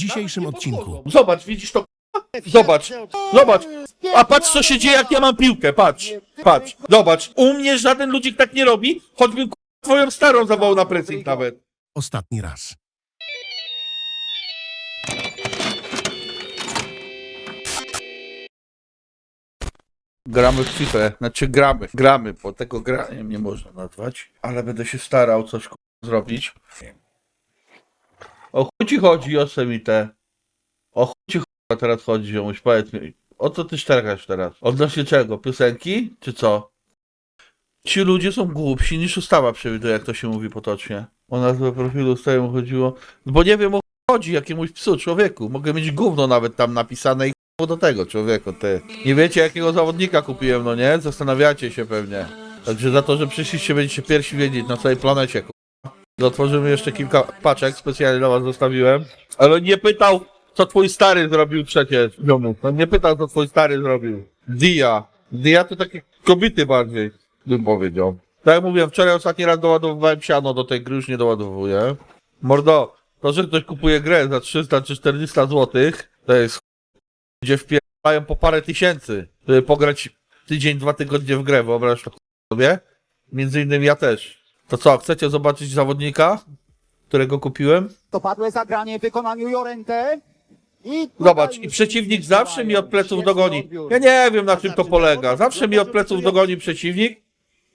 dzisiejszym odcinku. Zobacz, widzisz to? Zobacz, zobacz. A patrz co się dzieje, jak ja mam piłkę, patrz, patrz. Zobacz, u mnie żaden ludzik tak nie robi, choćbym k***, twoją starą zawołał na pressing nawet. Ostatni raz. Gramy w FIFA, znaczy gramy, gramy, bo tego graniem nie można nazwać, ale będę się starał coś k***, zrobić. O chuj ci chodzi, Josemite? O chuj ci k***a teraz chodzi, ziomuś, powiedz mi. O co ty szczerkasz teraz? Odnośnie czego? Piosenki? Czy co? Ci ludzie są głupsi niż ustawa przewiduje, jak to się mówi potocznie. O nazwę profilu ustawie mu chodziło. Bo nie wiem o chodzi jakiemuś psu, człowieku. Mogę mieć gówno nawet tam napisane i do tego, człowieku, ty. Nie wiecie jakiego zawodnika kupiłem, no nie? Zastanawiacie się pewnie. Także za to, że przyszliście, będziecie pierwsi wiedzieć na całej planecie. Otworzymy jeszcze kilka paczek, specjalnie dla was zostawiłem. Ale nie pytał, co twój stary zrobił przecież. On nie pytał, co twój stary zrobił. Dia. Dia to takie kobiety bardziej, bym powiedział. Tak jak mówiłem, wczoraj ostatni raz doładowywałem siano do tej gry, już nie doładowuję. Mordo, to, że ktoś kupuje grę za 300 czy 400 złotych, to jest gdzie wpierają po parę tysięcy, żeby pograć tydzień, dwa tygodnie w grę, wyobraź sobie? Między innymi ja też. To co, chcecie zobaczyć zawodnika, którego kupiłem? To padłe zagranie w wykonaniu Jorente. I Zobacz, i przeciwnik zawsze mi od pleców dogoni. Ja nie wiem na czym to polega. Zawsze mi od pleców dogoni przeciwnik.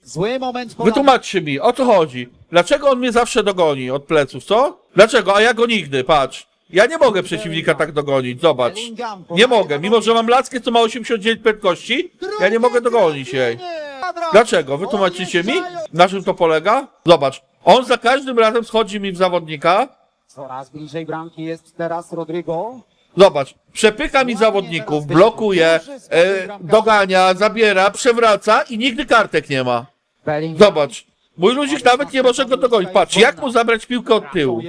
Zły moment. Wytłumaczcie mi, o co chodzi? Dlaczego on mnie zawsze dogoni od pleców, co? Dlaczego? A ja go nigdy, patrz. Ja nie mogę przeciwnika tak dogonić, zobacz. Nie mogę, mimo że mam laskę, co ma 89 prędkości, ja nie mogę dogonić jej. Dlaczego? Wytłumaczycie mi, na czym to polega? Zobacz, on za każdym razem schodzi mi w zawodnika, Coraz bliżej bramki jest teraz Rodrigo. Zobacz, przepycha mi zawodników, blokuje, e, dogania, zabiera, przewraca i nigdy kartek nie ma. Zobacz, mój ludzik nawet nie może go dogonić. Patrz, jak mu zabrać piłkę od tyłu?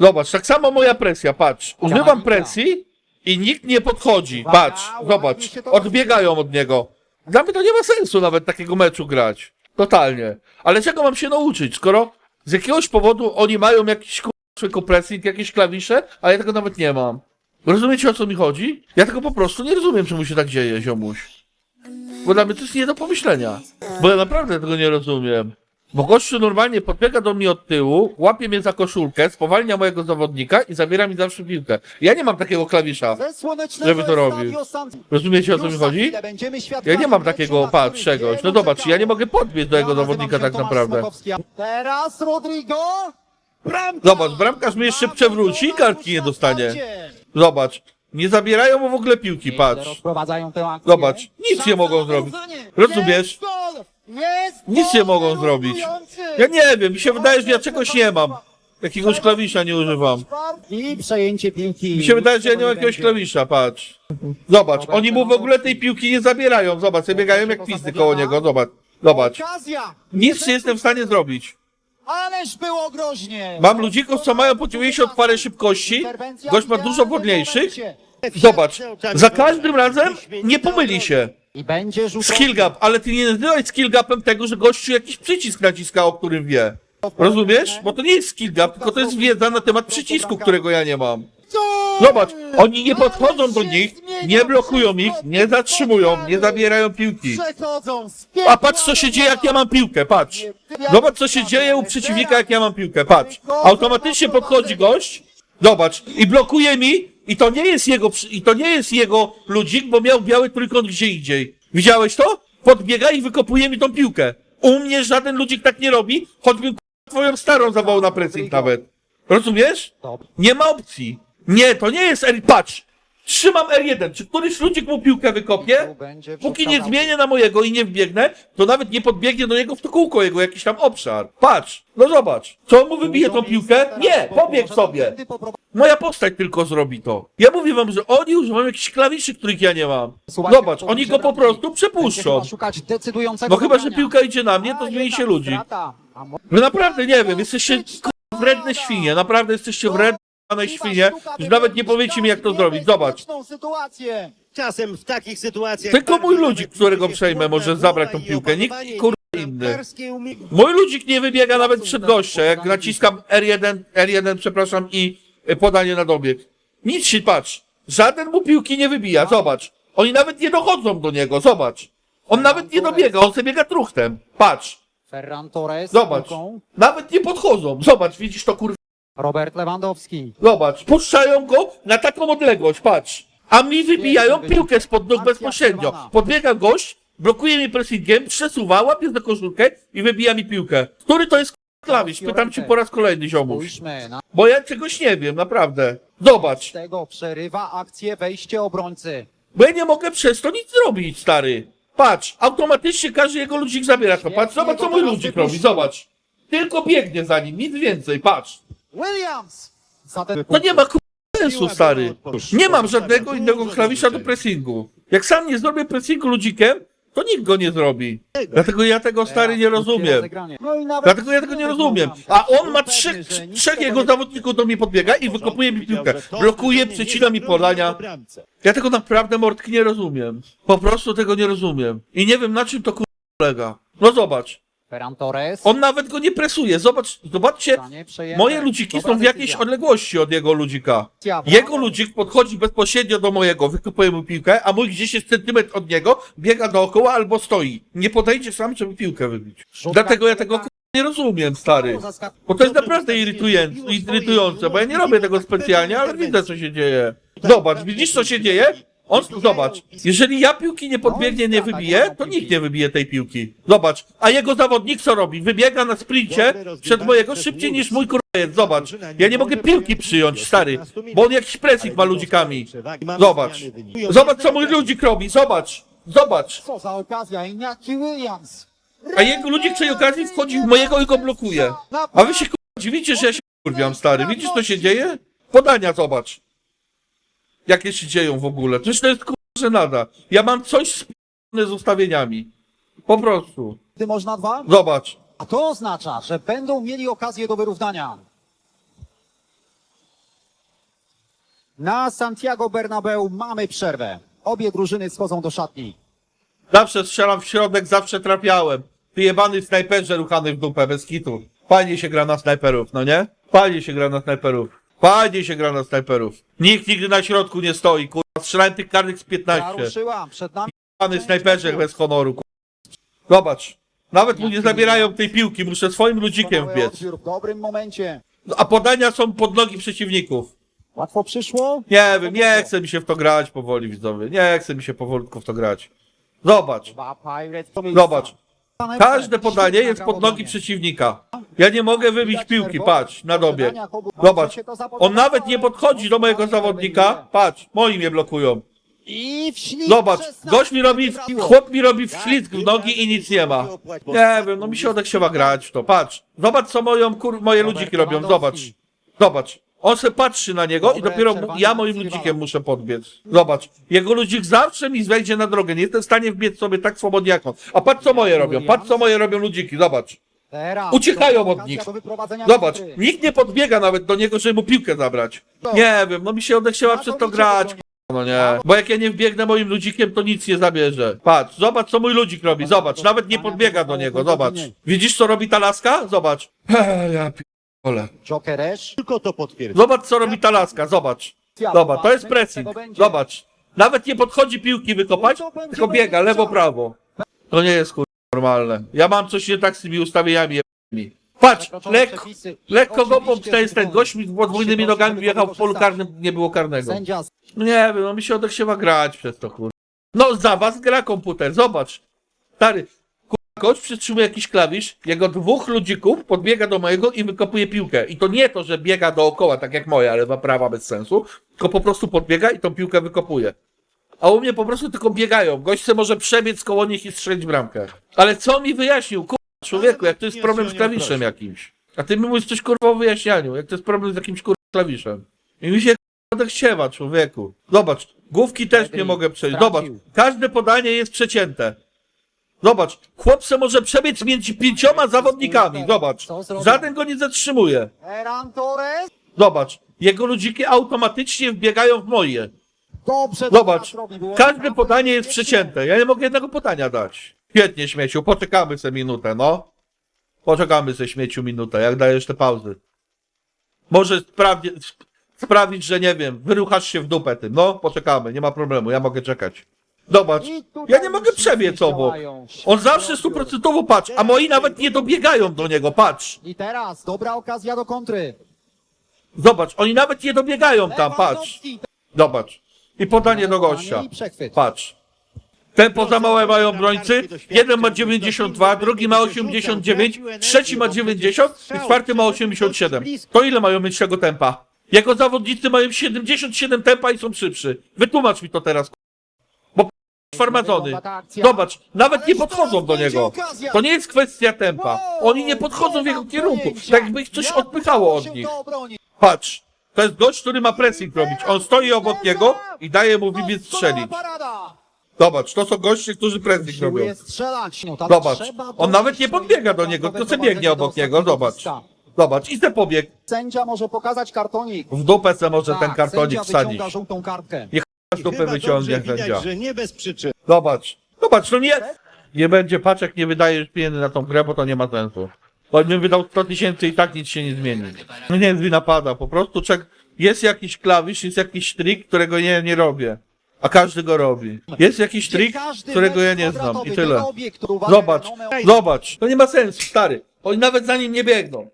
Zobacz, tak samo moja presja, patrz. Używam presji i nikt nie podchodzi. Patrz, zobacz, odbiegają od niego. Dla mnie to nie ma sensu nawet takiego meczu grać. Totalnie. Ale czego mam się nauczyć, skoro z jakiegoś powodu oni mają jakiś kurczę pressing, jakieś klawisze, a ja tego nawet nie mam. Rozumiecie o co mi chodzi? Ja tego po prostu nie rozumiem, czemu się tak dzieje, ziomuś. Bo dla mnie to jest nie do pomyślenia. Bo ja naprawdę tego nie rozumiem. Bo gościu normalnie podbiega do mnie od tyłu, łapie mnie za koszulkę, spowalnia mojego zawodnika i zabiera mi zawsze piłkę. Ja nie mam takiego klawisza. ze słonecznego Żeby to robił. Rozumiecie o co mi chodzi? Ja nie mam takiego, patrz, czegoś. No zobacz, ja nie mogę podbiec do jego zawodnika tak naprawdę. Teraz Rodrigo. Bramka! Zobacz, bramkarz mnie jeszcze przewróci i kartki nie dostanie. Zobacz, nie zabierają mu w ogóle piłki, patrz. Rozprowadzają tę akcję. Zobacz, nic nie mogą zrobić. Rozumiesz? Jest Nic nie mogą zrobić. Ja nie wiem, mi się wydaje, że ja czegoś nie mam. Jakiegoś klawisza nie używam. I przejęcie piłki. Mi się wydaje, że ja nie mam jakiegoś klawisza, patrz. Zobacz, oni mu w ogóle tej piłki nie zabierają. Zobacz, sobie biegają jak pizdy koło niego, zobacz. Zobacz. Nic nie jestem w stanie zrobić. Ależ było groźnie! Mam ludzików, co mają po 90 parę szybkości. Gość ma dużo wolniejszych. Zobacz, za każdym razem nie pomyli się. I będzie rzut Skill gap, ale ty nie nazywaj skill gapem tego, że gościu jakiś przycisk naciska, o którym wie. Rozumiesz? Bo to nie jest skill gap, tylko to jest wiedza na temat przycisku, którego ja nie mam. Zobacz, oni nie podchodzą do nich, nie blokują ich, nie zatrzymują, nie zabierają piłki. A patrz co się dzieje jak ja mam piłkę, patrz. Zobacz co się dzieje u przeciwnika jak ja mam piłkę, patrz. Automatycznie podchodzi gość, zobacz, i blokuje mi i to nie jest jego, i to nie jest jego ludzik, bo miał biały trójkąt gdzie indziej. Widziałeś to? Podbiega i wykopuje mi tą piłkę. U mnie żaden ludzik tak nie robi, choćbym twoją starą zawołał na pressing nawet. Rozumiesz? Nie ma opcji. Nie, to nie jest R... Patrz! Trzymam R1. Czy któryś ludzik mu piłkę wykopie? Póki nie zmienię na mojego i nie wbiegnę, to nawet nie podbiegnie do niego w to kółko jego, jakiś tam obszar. Patrz, no zobacz. Co on mu wybije tą piłkę? Nie, pobieg sobie. Moja postać tylko zrobi to. Ja mówię wam, że oni używają jakichś klawiszy, których ja nie mam. Zobacz, oni go po prostu przepuszczą. No chyba, że piłka idzie na mnie, to zmieni się mo- Wy naprawdę nie wiem, jesteście wredne świnie, naprawdę jesteście wredne świnie, że nawet nie powiecie mi jak to zrobić. Zobacz. Sytuację. Czasem w takich sytuacjach... Tylko bardzo mój ludzik, którego przejmę, może zabrać tą piłkę. Nikt, kurwa, inny. Mój ludzik nie wybiega nawet przed gościa, jak naciskam R1, R1, przepraszam, i e, podanie na dobieg. Nic się, patrz. Żaden mu piłki nie wybija, zobacz. Oni nawet nie dochodzą do niego, zobacz. On nawet nie dobiega, on sobie biega truchtem. Patrz, Ferran Torres. zobacz. Nawet nie podchodzą. Zobacz, widzisz to kur... Robert Lewandowski. Zobacz, puszczają go na taką odległość, patrz. A mi wybijają piłkę spod nóg bezpośrednio. Podbiega gość, blokuje mi pressingiem, przesuwa, łapie za koszulkę i wybija mi piłkę. Który to jest klawisz? Pytam ci po raz kolejny, ziomuś. Bo ja czegoś nie wiem, naprawdę. Zobacz, tego. Przerywa akcję wejście obrońcy. bo ja nie mogę przez to nic zrobić, stary. Patrz, automatycznie każdy jego ludzik zabiera to. Patrz, zobacz co mój ludzik robi, zobacz. Tylko biegnie za nim, nic więcej, patrz. Williams! Zatem No nie ma sensu, stary. Nie mam żadnego innego klawisza do pressingu. Jak sam nie zrobię pressingu ludzikiem, to nikt go nie zrobi. Dlatego ja tego, stary, nie rozumiem. No Dlatego ja tego nie rozumiem. A on ma trzech, trzech jego zawodników do mnie podbiega i wykopuje mi piłkę. Blokuje, przecina mi podania. Ja tego naprawdę, Mordki, nie rozumiem. Po prostu tego nie rozumiem. I nie wiem, na czym to polega. No zobacz. Ferran Torres. On nawet go nie presuje. Zobacz, zobaczcie. Moje ludziki Dobra są w jakiejś decyzja. odległości od jego ludzika. Jego ludzik podchodzi bezpośrednio do mojego, wykopuje mu piłkę, a mój gdzieś jest centymetr od niego, biega dookoła albo stoi. Nie podejdzie sam, żeby piłkę wybić. Dlatego ja tego nie rozumiem, stary. Bo to jest naprawdę irytujące, irytujące, bo ja nie robię tego specjalnie, ale widzę co się dzieje. Zobacz, widzisz co się dzieje? On, zobacz, jeżeli ja piłki nie podbiegnie, nie wybiję, to nikt nie wybije tej piłki. Zobacz, a jego zawodnik co robi? Wybiega na sprincie przed mojego szybciej niż mój kurwa Zobacz, ja nie mogę piłki przyjąć, stary, bo on jakiś pressing ma ludzikami. Zobacz, zobacz co mój ludzik robi, zobacz, zobacz. Co za okazja, Iñaki Williams. A jego ludzik przy okazji wchodzi w mojego i go blokuje. A wy się kurwa dziwicie, że ja się kurwiam, stary. Widzisz, co się dzieje? Podania, zobacz. Jakie się dzieją w ogóle. Przecież to jest kurwa żenada. Ja mam coś sp***ne z ustawieniami. Po prostu. Ty można dwa? Zobacz. A to oznacza, że będą mieli okazję do wyrównania. Na Santiago Bernabeu mamy przerwę. Obie drużyny schodzą do szatni. Zawsze strzelam w środek, zawsze trafiałem. Wyjebany snajperze ruchany w dupę, bez kitu. Fajnie się gra na snajperów, no nie? Fajnie się gra na snajperów. Fajnie się gra na snajperów. Nikt nigdy na środku nie stoi, kurwa. Strzelałem tych karnych z 15. Zaruszyła przed nami. Pany snajperze bez honoru. ku- Zobacz. Nawet mu nie zabierają tej piłki, muszę swoim ludzikiem Doskonały wbiec. odbiór w dobrym momencie. A podania są pod nogi przeciwników. Łatwo przyszło? Nie wiem, nie chce mi się w to grać powoli, widzowie. Nie chce mi się powolutku w to grać. Zobacz. Dwa Pirates. Zobacz. Każde podanie jest pod nogi przeciwnika. Ja nie mogę wybić piłki, patrz, na dobie. Zobacz. On nawet nie podchodzi do mojego zawodnika. Patrz, moi mnie blokują. I w ślizg Zobacz, 16 gość mi robi, chłop mi robi wślizg w nogi i nic nie ma. Nie wiem, no mi się odechciewa grać w to, patrz. Zobacz co moją, kur, moje ludziki robią, zobacz. Zobacz. On se patrzy na niego i Dobre dopiero mu, przerwanie ja moim ludzikiem muszę podbiec. Zobacz. Jego ludzik zawsze mi wejdzie na drogę. Nie jestem w stanie wbiec sobie tak swobodnie jak on. A patrz co moje robią, patrz co moje robią ludziki, zobacz. Teraz Uciekają od nich. Zobacz, nikt nie podbiega nawet do niego, żeby mu piłkę zabrać. Nie wiem, no mi się odechciała przez to grać. No nie. Bo jak ja nie wbiegnę moim ludzikiem, to nic nie zabierze. Patrz, zobacz co mój ludzik robi, zobacz, nawet nie podbiega do niego, zobacz. Widzisz co robi ta laska? Zobacz. Eee, ja p***ole. Jokeresz. Tylko to potwierdza. Zobacz co robi ta laska, zobacz. Zobacz, to jest pressing. Zobacz. Nawet nie podchodzi piłki wykopać, tylko biega lewo, prawo. To nie jest kur... normalne. Ja mam coś nie tak z tymi ustawieniami. jebanymi. Patrz, lekko, przepisy. lekko go Oczywiście to jest ten gość mi z podwójnymi nogami wjechał w polu karnym, nie było karnego. Sędzia No nie wiem, no mi się odechciewa grać przez to, kur... No za was gra komputer, zobacz. Stary, gość przytrzymuje jakiś klawisz, jego dwóch ludzików podbiega do mojego i wykopuje piłkę. I to nie to, że biega dookoła, tak jak moja, lewa, prawa, bez sensu, tylko po prostu podbiega i tą piłkę wykopuje. A u mnie po prostu tylko biegają. Gość se może przebiec koło nich i strzelić bramkę. Ale co mi wyjaśnił, kur... człowieku, jak to jest problem z klawiszem jakimś. A ty mi mówisz coś kurwa o wyjaśnianiu, jak to jest problem z jakimś kurwa klawiszem. I mi się kurwa odechciewa, człowieku. Zobacz, główki też nie mogę przejść. Zobacz, każde podanie jest przecięte. Zobacz, chłop se może przebiec między pięcioma zawodnikami. Zobacz, żaden go nie zatrzymuje. Torres. Zobacz, jego ludziki automatycznie wbiegają w moje. Dobrze Zobacz, każde podanie jest przecięte. Ja nie mogę jednego podania dać. Świetnie, śmieciu, poczekamy sobie minutę, no. Poczekamy sobie, śmieciu, minutę, jak dajesz te pauzy. Może sprawdzi... sprawić, że nie wiem, wyruchasz się w dupę tym. No, poczekamy, nie ma problemu, ja mogę czekać. Zobacz, I tutaj ja nie mogę przebiec obok. działają. On zawsze stuprocentowo patrz, a moi nawet nie dobiegają do niego, patrz. I teraz dobra okazja do kontry. Zobacz, oni nawet nie dobiegają tam, patrz. Lewandowski. Zobacz. I podanie do gościa. I przechwyt. Patrz. Tempo za małe mają obrońcy. Jeden ma 92, drugi ma 89, trzeci ma 90 i czwarty ma 87. To ile mają mieć tego tempa? Jego zawodnicy mają 77 tempa i są szybszy. Wytłumacz mi to teraz. Farmazony. Zobacz, nawet nie podchodzą do niego. To nie jest kwestia tempa. Oni nie podchodzą w jego kierunku. Tak jakby ich coś odpychało od nich. Patrz. To jest gość, który ma pressing robić. On stoi obok niego i daje mu wybiec strzelić. Zobacz, to są goście, którzy pressing robią. Zobacz, on nawet nie podbiega do niego, tylko se biegnie obok niego, zobacz. Zobacz, i se pobieg. Sędzia może pokazać kartonik. W dupę se może Tak, ten kartonik wsadzić. wyciąga Chyba wyciągnie dobrze widać, że nie bez przyczyny. Zobacz, zobacz, no nie, nie będzie paczek, nie wydajesz pieniędzy na tą grę, bo to nie ma sensu. Choćbym wydał 100 tysięcy i tak nic się nie zmieni. No nie jest wina pada, po prostu czek, jest jakiś klawisz, jest jakiś trik, którego nie, nie robię. A każdy go robi. Jest jakiś Gdzie trik, każdy którego ja nie znam kwadratowy i tyle. to obiekt, który uwaga, Zobacz, zobacz, to nie ma sensu, stary. Oni nawet za nim nie biegną.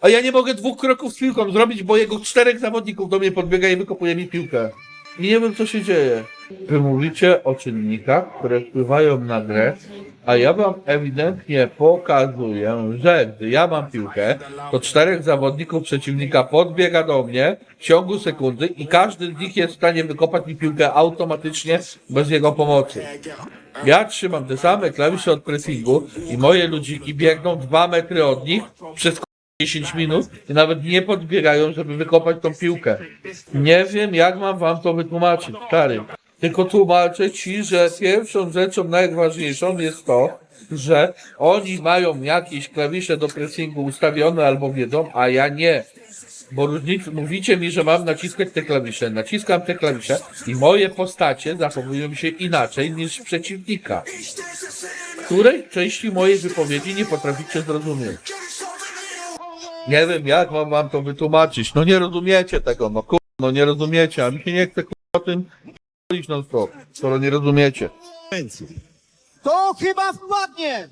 A ja nie mogę dwóch kroków z piłką zrobić, bo jego czterech zawodników do mnie podbiega i wykopuje mi piłkę. I nie wiem, co się dzieje. Wy mówicie o czynnikach, które wpływają na grę, a ja wam ewidentnie pokazuję, że gdy ja mam piłkę, to czterech zawodników przeciwnika podbiega do mnie w ciągu sekundy i każdy z nich jest w stanie wykopać mi piłkę automatycznie bez jego pomocy. Ja trzymam te same klawisze od pressingu i moje ludziki biegną dwa metry od nich przez 10 minut i nawet nie podbiegają, żeby wykopać tą piłkę. Nie wiem, jak mam wam to wytłumaczyć, stary. Tylko tłumaczę ci, że pierwszą rzeczą najważniejszą jest to, że oni mają jakieś klawisze do pressingu ustawione albo wiedzą, a ja nie. Bo różnic, mówicie mi, że mam naciskać te klawisze. Naciskam te klawisze i moje postacie zachowują się inaczej niż przeciwnika. Której części mojej wypowiedzi nie potraficie zrozumieć? Nie wiem, jak mam wam to wytłumaczyć. No nie rozumiecie tego, no kur... no nie rozumiecie, a mi się nie chce kur... o tym mówić non stop, skoro nie rozumiecie. To chyba wpadnie!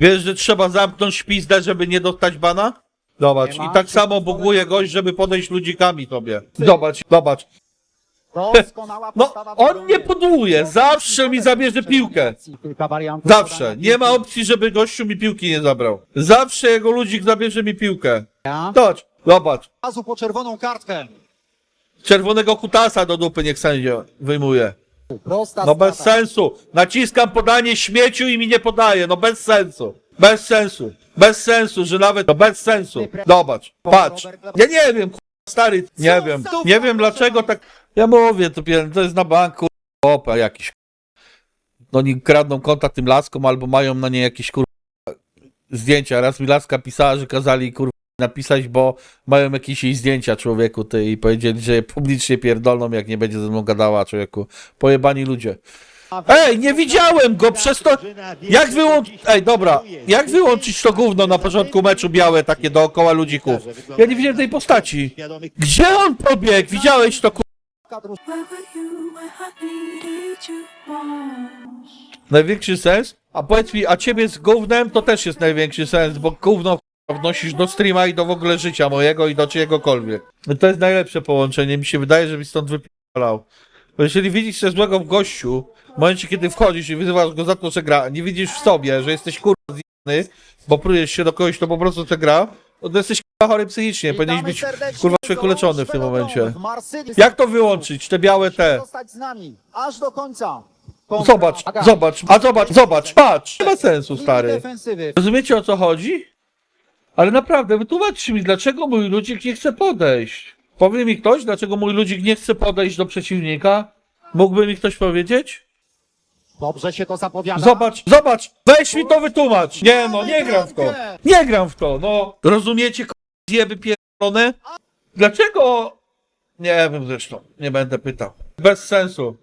Wiesz, że trzeba zamknąć pizdę, żeby nie dostać bana? Zobacz, i tak samo buguje gość, żeby podejść ludzikami tobie. Zobacz, zobacz. Doskonała No, postawa on nie podłuje, zawsze mi zabierze piłkę. Kilka wariantów Zawsze. podania Nie ma piłki. opcji, żeby gościu mi piłki nie zabrał. Zawsze jego ludzik zabierze mi piłkę. Ja? Zobacz, razu po czerwoną kartkę. Czerwonego kutasa do dupy niech sędzia wyjmuje. Prosta No bez sensu. Naciskam podanie śmieciu i mi nie podaje. No bez sensu. Bez sensu. Bez sensu, że nawet. No bez sensu. Zobacz, patrz. Ja nie wiem, stary. Nie wiem. Nie wiem dlaczego tak. Ja mówię, to, to jest na banku. Opa, jakiś. No oni kradną konta tym laskom albo mają na nie jakieś kur... zdjęcia. Raz mi laska pisała, że kazali kur... napisać, bo mają jakieś jej zdjęcia człowieku ty i powiedzieli, że je publicznie pierdolną, jak nie będzie ze mną gadała człowieku. Pojebani ludzie. Ej, nie widziałem go przez to. Jak wyłączyć. Ej, dobra. Jak wyłączyć to gówno na początku meczu białe takie dookoła ludzików? Ja nie widziałem tej postaci. Gdzie on pobiegł? Widziałeś to ku... Największy sens? A powiedz mi, a ciebie z gównem to też jest największy sens, bo gówno wnosisz do streama i do w ogóle życia mojego i do czyjegokolwiek. No to jest najlepsze połączenie. Mi się wydaje, że mi stąd wypalał. Bo jeżeli widzisz coś złego w gościu, w momencie kiedy wchodzisz i wyzywasz go za to, że gra, nie widzisz w sobie, że jesteś kurwa zjebany, bo prujesz się do kogoś, kto po prostu chce gra, to jesteś kurwa chory psychicznie, powinieneś być kurwa do człowieku leczony w tym momencie. Jak to wyłączyć? Te białe te. Zostać z nami, aż do końca. Kontra- Zobacz, zobacz, a zobacz, zobacz, patrz! Nie ma sensu, stary. Rozumiecie o co chodzi? Ale naprawdę, wytłumaczcie mi, dlaczego mój ludzik nie chce podejść. Powie mi ktoś, dlaczego mój ludzik nie chce podejść do przeciwnika? Mógłby mi ktoś powiedzieć? Dobrze się to zapowiada. Zobacz, zobacz! Weź mi to wytłumacz! Nie no, nie gram w to! Nie gram w to, no! Rozumiecie, k- zjeby pierdolone? Dlaczego? Nie wiem zresztą, nie będę pytał. Bez sensu.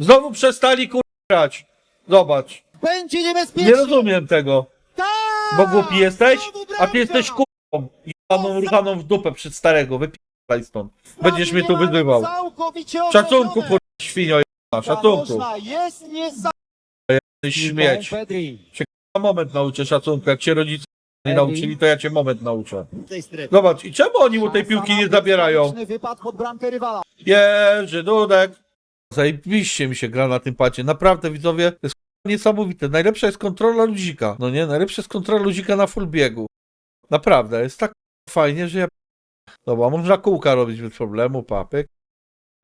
Znowu przestali kur... grać. Zobacz. Będzie niebezpiecznie. Nie rozumiem tego. Tak! Bo głupi jesteś, Znowu a ty jesteś kurwą. Jebaną ruchaną w dupę przed starego. Wypi... Daj stąd. Będziesz mnie tu wyzywał. Całkowicie Szacunku, odrobione. kurwa, świnio szacunku. Można, Jest. Śmieć. Na moment nauczę szacunku. Jak cię rodzice nie nauczyli, to ja cię moment nauczę. Zobacz, i czemu oni mu tej piłki nie zabierają? wypad pod bramkę rywala. Jerzy Dudek. Zajebiście mi się gra na tym pacie. Naprawdę, widzowie, to jest k***a niesamowite. Najlepsza jest kontrola luzika. No nie, najlepsza jest kontrola luzika na full biegu. Naprawdę, jest tak k***a fajnie, że ja... Dobra, można kółka robić bez problemu, papyk.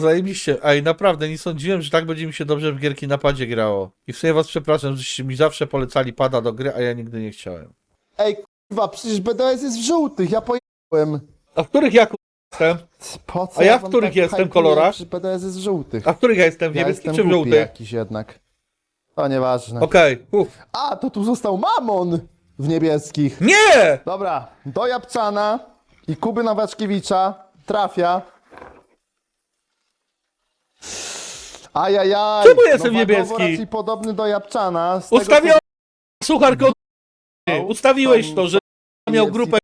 Zajebiście. Ej, naprawdę, nie sądziłem, że tak będzie mi się dobrze w gierki na padzie grało. I w sumie was przepraszam, żeście mi zawsze polecali pada do gry, a ja nigdy nie chciałem. Ej, kurwa, przecież BDS jest w żółtych, ja pojechałem. A w których ja jestem? Po co A ja w wam których tak jestem hypuję, kolorach? Przecież BDS jest w żółtych. A w których ja jestem? W ja niebieskich jestem czy w głupi żółtych? jakiś jednak. To nieważne. Okej, uff. A, to tu został Mamon w niebieskich. Nie! Dobra, do Japczana i Kuby Nowaczkiewicza trafia. Ajajaj. Czemu jestem no, niebieski? raczej podobny do Japczana. Z tego, Ustawiłem co- Ustawiłeś to, że miał grupę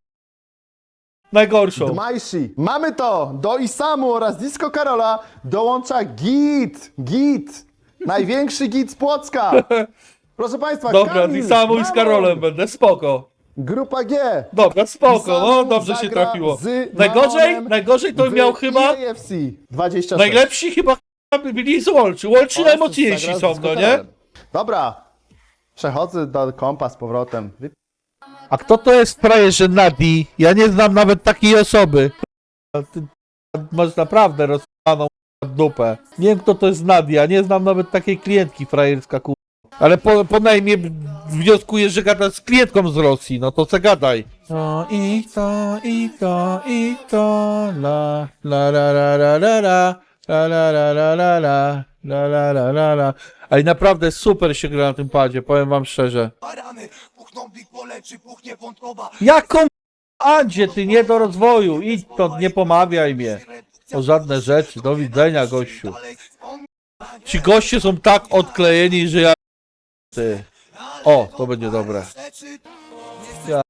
najgorszą. Dmajsi. Mamy to! Do Isamu oraz Disco Karola dołącza Git. Git. Największy git z Płocka. Proszę Państwa, Dobra, Kamil, i samo i z Mamon. Karolem będę, spoko. Grupa G. Dobra, spoko, no Isamu dobrze się zagra trafiło. z Najgorzej, Mamonem najgorzej to w miał chyba, EAFC 26. najlepsi chyba byli z Łolczy. Łolczy Oraz najmocniejsi zagra z są, no nie? Dobra. Przechodzę do kompa z powrotem. Wy- A kto to jest frajerze Nadi? Ja nie znam nawet takiej osoby. Ty masz naprawdę rozpaną dupę. Nie wiem kto to jest Nadia, nie znam nawet takiej klientki frajerska ku... Ale po, po najmie wnioskuję, że gada z klientką z Rosji, no to co gadaj. To i to, i to, i to, la, la, la, la, la, la, la, La la la la la la. La la la la. Ale naprawdę super się gra na tym padzie, powiem wam szczerze. Barany, puchną big czy puchnie. Jaką Andzie, ty nie do rozwoju, idź stąd, nie pomawiaj mnie o żadne rzeczy, do widzenia gościu. Ci goście są tak odklejeni, że ja... Ty. O, to będzie dobre. Ja...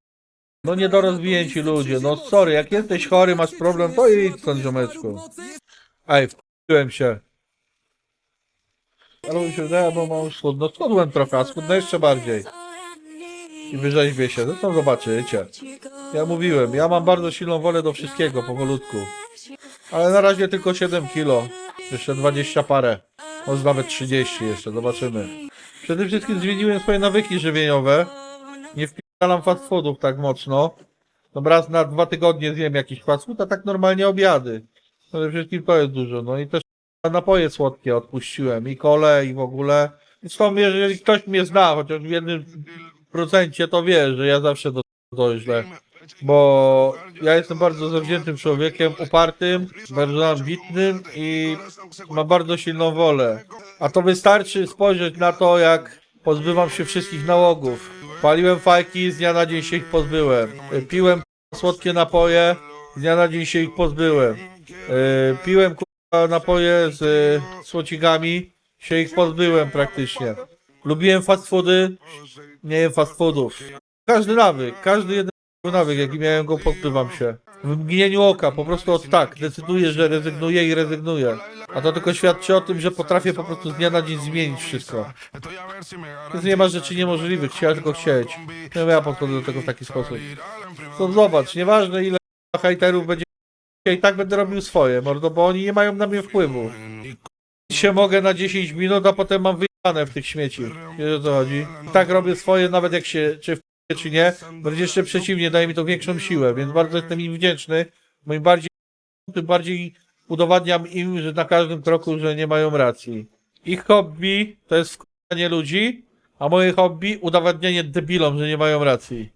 No niedorozwinięci ludzie, no sorry, jak jesteś chory, masz problem, to idź stąd, ziomeczku. Ej, wkurzyłem się. Ale mi się wydaje, bo mam schudno, schudłem trochę, a schudnę jeszcze bardziej. I wyrzeźbię się, zresztą zobaczycie. Ja mówiłem, ja mam bardzo silną wolę do wszystkiego, powolutku. Ale na razie tylko 7 kilo. Jeszcze 20 parę. Może nawet 30 jeszcze, zobaczymy. Przede wszystkim zmieniłem swoje nawyki żywieniowe. Nie wpierdalam fast foodów tak mocno. No raz na dwa tygodnie zjem jakiś fast food, a tak normalnie obiady. Przede wszystkim to jest dużo. No i też napoje słodkie odpuściłem. I kole, i w ogóle. Zresztą jeżeli ktoś mnie zna, chociaż w jednym procencie, to wie, że ja zawsze do to źle. Bo ja jestem bardzo zawziętym człowiekiem, upartym, bardzo ambitnym i mam bardzo silną wolę. A to wystarczy spojrzeć na to, jak pozbywam się wszystkich nałogów. Paliłem fajki, z dnia na dzień się ich pozbyłem. Piłem słodkie napoje, z dnia na dzień się ich pozbyłem. Yy, Piłem kurwa, napoje z y, słocikami, się ich pozbyłem praktycznie. Lubiłem fast foody, nie jem fast foodów. Każdy nawyk, każdy jeden nawyk, jaki miałem go, pozbywam się. W mgnieniu oka, po prostu od tak, decyduję, że rezygnuję i rezygnuję. A to tylko świadczy o tym, że potrafię po prostu z dnia na dzień zmienić wszystko. Więc nie ma rzeczy niemożliwych, trzeba tylko chcieć. Wiem, ja podchodzę do tego w taki sposób. To zobacz, nieważne ile hejterów będzie ja i tak będę robił swoje, mordo, bo oni nie mają na mnie wpływu. się mogę na 10 minut, a potem mam wyjebane w tych śmieci. Wiesz o co chodzi? I tak robię swoje, nawet jak się, czy w czy nie, będzie jeszcze przeciwnie, daje mi to większą siłę, więc bardzo jestem im wdzięczny, bo im bardziej, tym bardziej udowadniam im, że na każdym kroku, że nie mają racji. Ich hobby to jest wkurzanie ludzi, a moje hobby udowadnianie debilom, że nie mają racji.